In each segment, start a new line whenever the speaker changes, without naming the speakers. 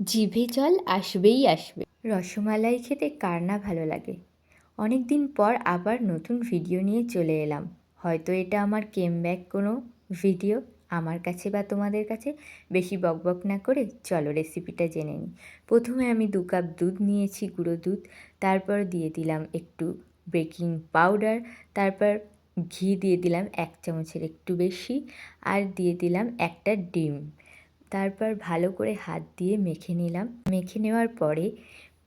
জিভে জল আসবেই আসবে। রসমালাই খেতে কার না ভালো লাগে? অনেক দিন পর আবার নতুন ভিডিও নিয়ে চলে এলাম। হয়তো এটা আমার কেম ব্যাক কোনো ভিডিও আমার কাছে বা তোমাদের কাছে বেশি বকবক না করে চলো রেসিপিটা জেনে নিই। প্রথমে আমি দু কাপ দুধ নিয়েছি, গুঁড়ো দুধ। তারপর দিয়ে দিলাম একটু বেকিং পাউডার। তারপর ঘি দিয়ে দিলাম এক চামচের একটু বেশি। আর দিয়ে দিলাম একটা ডিম। তারপর ভালো করে হাত দিয়ে মেখে নিলাম। মেখে নেওয়ার পরে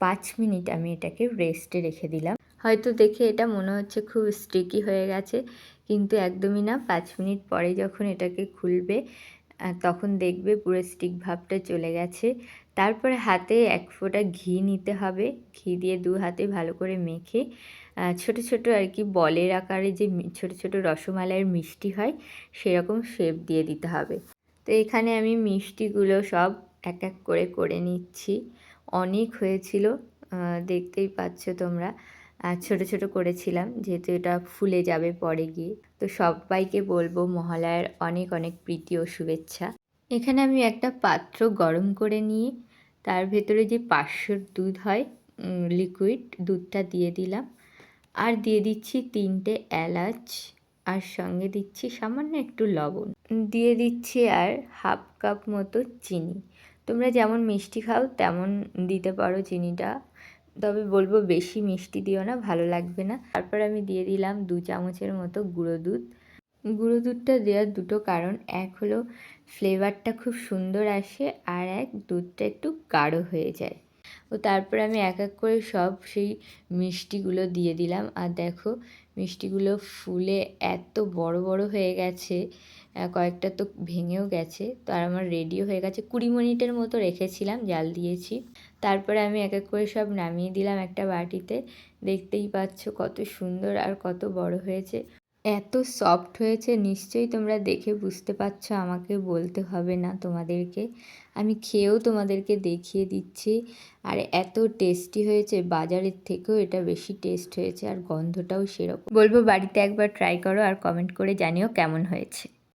পাঁচ মিনিট আমি এটাকে রেস্টে রেখে দিলাম। হয়তো দেখে এটা মনে হচ্ছে খুব স্টিকি হয়ে গেছে, কিন্তু একদমই না। পাঁচ মিনিট পরে যখন এটাকে খুলবে তখন দেখবে পুরো স্টিক ভাবটা চলে গেছে। তারপরে হাতে এক ফোঁটা ঘি নিতে হবে। ঘি দিয়ে দু হাতে ভালো করে মেখে ছোট ছোট আর কি বলের আকারে যে ছোট ছোট রসমালাইয়ের মিষ্টি হয়, সেরকম শেপ দিয়ে দিতে হবে। তো এখানে আমি মিষ্টিগুলো সব এক এক করে করে নিচ্ছি। অনেক হয়েছিল দেখতেই পাচ্ছ তোমরা। ছোট ছোট করেছিলাম, যেহেতু এটা ফুলে যাবে পরে গিয়ে। তো সবাইকে বলব মহালয়ার অনেক অনেক প্রীতি ও শুভেচ্ছা। এখানে আমি একটা পাত্র গরম করে নিয়ে, তার ভেতরে যে পাঁচশোর দুধ হয় লিকুইড দুধটা দিয়ে দিলাম। আর দিয়ে দিচ্ছি তিনটে এলাচ। আর সঙ্গে দিচ্ছি সামান্য একটু লবণ। দিয়ে দিচ্ছি আর হাফ কাপ মতো চিনি। তোমরা যেমন মিষ্টি খাও, তেমন দিতে পারো চিনিটা। তবে বলব বেশি মিষ্টি দিও না, ভালো লাগবে না। তারপর আমি দিয়ে দিলাম দু চামচের মতো গুঁড়ো দুধ। গুঁড়ো দুধটা দেওয়ার দুটো কারণ। এক হলো ফ্লেভারটা খুব সুন্দর আসে আর এক, দুধটা একটু গাঢ় হয়ে যায়। ও তারপর আমি এক এক করে সব সেই মিষ্টিগুলো দিয়ে দিলাম। আর দেখো, মিষ্টিগুলো ফুলে এত বড় বড় হয়ে গেছে কয়েকটা তো ভেঙেও গেছে, তো আর আমার রেডিও হয়ে গেছে। কুড়ি মিনিটের মতো রেখেছিলাম, জাল দিয়েছি। তারপরে আমি এক এক করে সব নামিয়ে দিলাম একটা বাটিতে। দেখতেই পাচ্ছ কত সুন্দর আর কত বড় হয়েছে। এত সফট হয়েছে, নিশ্চয়ই তোমরা দেখে বুঝতে পারছ, আমাকে বলতে হবে না তোমাদেরকে। আমি খেয়েও তোমাদেরকে দেখিয়ে দিচ্ছি। আর এত টেস্টি হয়েছে, বাজারের থেকেও এটা বেশি টেস্ট হয়েছে, আর গন্ধটাও সেরকম। বলব বাড়িতে একবার ট্রাই করো, আর কমেন্ট করে জানিও কেমন হয়েছে।